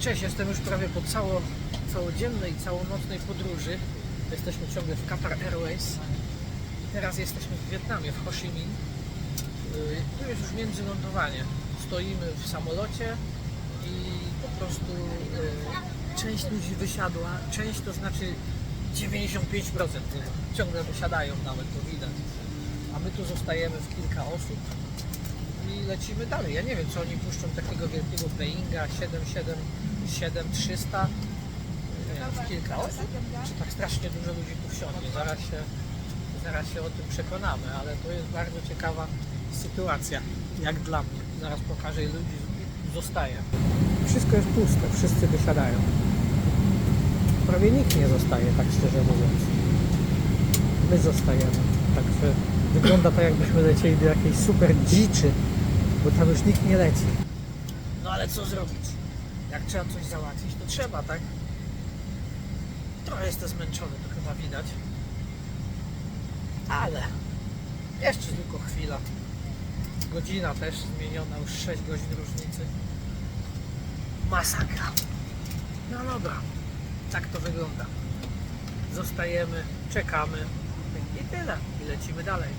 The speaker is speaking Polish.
Cześć, jestem już prawie po cało, całodziennej, całonocnej podróży. Jesteśmy ciągle w Qatar Airways. Teraz jesteśmy w Wietnamie, w Ho Chi Minh. Yy, Tu jest już międzylądowanie. Stoimy w samolocie i po prostu yy, część ludzi wysiadła. Część to znaczy 95% ciągle wysiadają nawet, to widać. A my tu zostajemy w kilka osób lecimy dalej. Ja nie wiem, co oni puszczą takiego wielkiego Boeinga 777 300 nie wiem, w kilka osób, czy tak strasznie dużo ludzi tu wsiądzie. Zaraz się, zaraz się o tym przekonamy, ale to jest bardzo ciekawa sytuacja, jak dla mnie. Zaraz pokażę, ile ludzi zostaje. Wszystko jest puste, wszyscy wysiadają. Prawie nikt nie zostaje, tak szczerze mówiąc. My zostajemy. Także wygląda to jakbyśmy lecieli do jakiejś super dziczy, bo tam już nikt nie leci. No ale co zrobić? Jak trzeba coś załatwić, to trzeba, tak? Trochę jestem zmęczony, to chyba widać. Ale jeszcze tylko chwila. Godzina też zmieniona, już 6 godzin różnicy. Masakra. No dobra, tak to wygląda. Zostajemy, czekamy i tyle. I lecimy dalej.